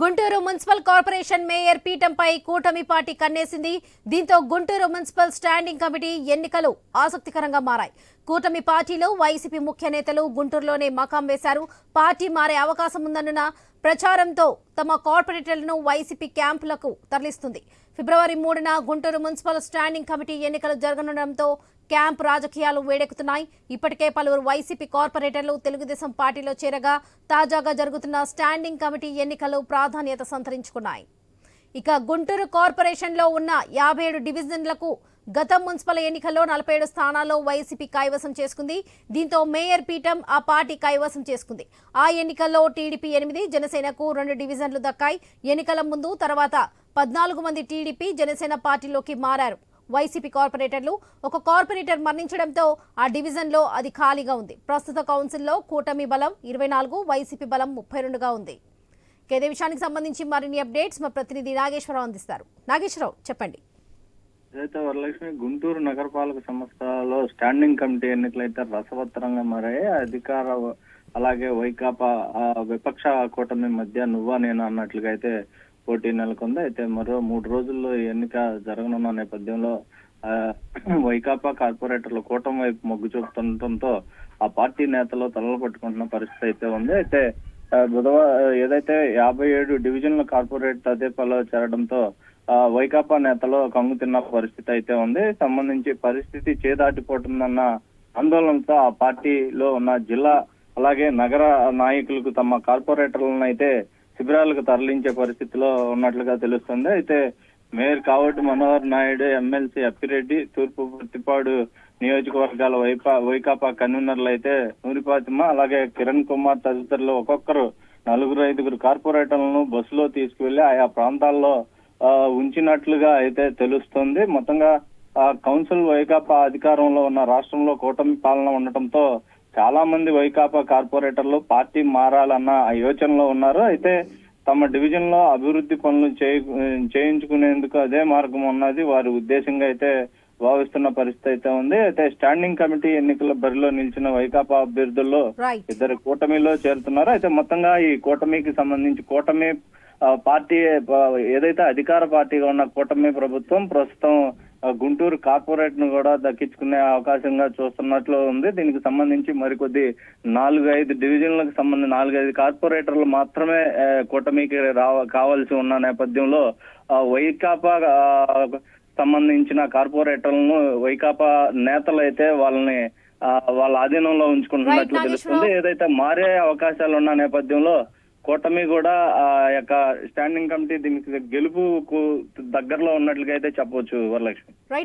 Guntur municipal corporation mayor పీఠంపై కూటమి party కన్నేసింది. దీంతో గుంటూరు మున్సిపల్ స్టాండింగ్ కమిటీ ఎన్నికలు ఆసక్తికరంగా మారాయి. కూటమి పార్టీలో వైసీపీ ముఖ్య నేతలు గుంటూరులోనే మకాం వేశారు. పార్టీ మారే అవకాశం ఉందన్న ప్రచారంతో తమ కార్పొరేటర్లను వైసీపీ క్యాంపులకు తరలిస్తుంది. ఫిబ్రవరి మూడున గుంటూరు మున్సిపల్ స్టాండింగ్ కమిటీ ఎన్నికలు జరగనుండటంతో క్యాంప్ రాజకీయాలు వేడెక్కుతున్నాయి. ఇప్పటికే పలువురు వైసీపీ కార్పొరేటర్లు తెలుగుదేశం పార్టీలో చేరగా తాజాగా జరుగుతున్న స్టాండింగ్ కమిటీ ఎన్నికలు ప్రాధాన్యత సంతరించుకున్నాయి. ఇక గుంటూరు కార్పొరేషన్లో ఉన్న యాభై ఏడు డివిజన్లకు గత మున్సిపల్ ఎన్నికల్లో నలభై ఏడు స్థానాల్లో వైసీపీ కైవసం చేసుకుంది. దీంతో మేయర్ పీఠం ఆ పార్టీ కైవసం చేసుకుంది. ఆ ఎన్నికల్లో టీడీపీ ఎనిమిది జనసేనకు రెండు డివిజన్లు దక్కాయి. ఎన్నికల ముందు తర్వాత పద్నాలుగు మంది టీడీపీ జనసేన పార్టీలోకి మారారు. వైసీపీ కార్పొరేటర్లు ఒక కార్పొరేటర్ మరణించడంతో ఆ డివిజన్లో అది ఖాళీగా ఉంది. ప్రస్తుత కౌన్సిల్లో కూటమి బలం ఇరవై నాలుగు వైసీపీ బలం ముప్పై రెండుగా ఉంది. ఇక ఇదే విషయానికి సంబంధించి మరిన్ని అప్డేట్స్ మా ప్రతినిధి నాగేశ్వరరావు అందిస్తారు. నాగేశ్వరరావు చెప్పండి. ఏదైతే వరలక్ష్మి గుంటూరు నగరపాలక సంస్థలో స్టాండింగ్ కమిటీ ఎన్నికలైతే రసవత్తరంగా మారాయి అధికార అలాగే వైకాపా విపక్ష కూటమి మధ్య నువ్వా నేను అన్నట్లుగా అయితే పోటీ నెలకొంది. అయితే మరో మూడు రోజుల్లో ఎన్నిక జరగనున్న నేపథ్యంలో ఆ, వైకాపా కార్పొరేటర్లు కూటమి వైపు మొగ్గు చూపుతుండటంతో ఆ పార్టీ నేతలు తలలు పట్టుకుంటున్న పరిస్థితి అయితే ఉంది. అయితే బుధవారం ఏదైతే యాభై ఏడు డివిజన్ల కార్పొరేట్ తదేపాలో చేరడంతో ఆ, వైకాపా నేతలు కంగు తిన్న పరిస్థితి అయితే ఉంది. సంబంధించి పరిస్థితి చేదాటిపోతుందన్న ఆందోళనతో ఆ పార్టీలో ఉన్న జిల్లా అలాగే నగర నాయకులకు తమ కార్పొరేటర్లను అయితే శిబిరాలకు తరలించే పరిస్థితిలో ఉన్నట్లుగా తెలుస్తుంది. అయితే మేయర్ కావటి మనోహర్ నాయుడు ఎమ్మెల్సీ అప్పిరెడ్డి తూర్పు పుట్టిపాడు నియోజకవర్గాల వైపా వైకాపా కన్వీనర్లు అయితే నూరిపాతిమ అలాగే కిరణ్ కుమార్ తదితరులు ఒక్కొక్కరు నలుగురు ఐదుగురు కార్పొరేటర్లను బస్సులో తీసుకువెళ్ళి ఆయా ప్రాంతాల్లో ఆ, ఉంచినట్లుగా అయితే తెలుస్తుంది. మొత్తంగా ఆ, కౌన్సిల్ వైకాపా అధికారంలో ఉన్న రాష్ట్రంలో కూటమి పాలన ఉండటంతో చాలా మంది వైకాపా కార్పొరేటర్లు పార్టీ మారాలన్న యోచనలో ఉన్నారు. అయితే తమ డివిజన్లో అభివృద్ధి పనులు చేయ- చేయించుకునేందుకు అదే మార్గం ఉన్నది. వారి ఉద్దేశంగా అయితే భావిస్తున్న పరిస్థితి అయితే ఉంది. అయితే స్టాండింగ్ కమిటీ ఎన్నికల బరిలో నిలిచిన వైకాపా అభ్యర్థుల్లో ఇద్దరు కూటమిలో చేరుతున్నారు. అయితే మొత్తంగా ఈ కూటమికి సంబంధించి కూటమి పార్టీ ఏదైతే అధికార పార్టీగా ఉన్న కూటమి ప్రభుత్వం ప్రస్తుతం గుంటూరు కార్పొరేట్ను కూడా దక్కించుకునే అవకాశంగా చూస్తున్నట్లు ఉంది దీనికి సంబంధించి మరికొద్ది నాలుగు ఐదు డివిజన్లకు సంబంధించి నాలుగైదు కార్పొరేటర్లు మాత్రమే కూటమికి రావ కావాల్సి ఉన్న నేపథ్యంలో ఆ, వైకాపా సంబంధించిన కార్పొరేటర్లను వైకాపా నేతలు అయితే వాళ్ళని వాళ్ళ ఆధీనంలో ఉంచుకుంటున్నట్లు తెలుస్తుంది. ఏదైతే మారే అవకాశాలు ఉన్న నేపథ్యంలో కూటమి కూడా ఆ యొక్క స్టాండింగ్ కమిటీ దీనికి గెలుపుకు దగ్గరలో ఉన్నట్లుగా అయితే చెప్పవచ్చు వరలక్ష్మి.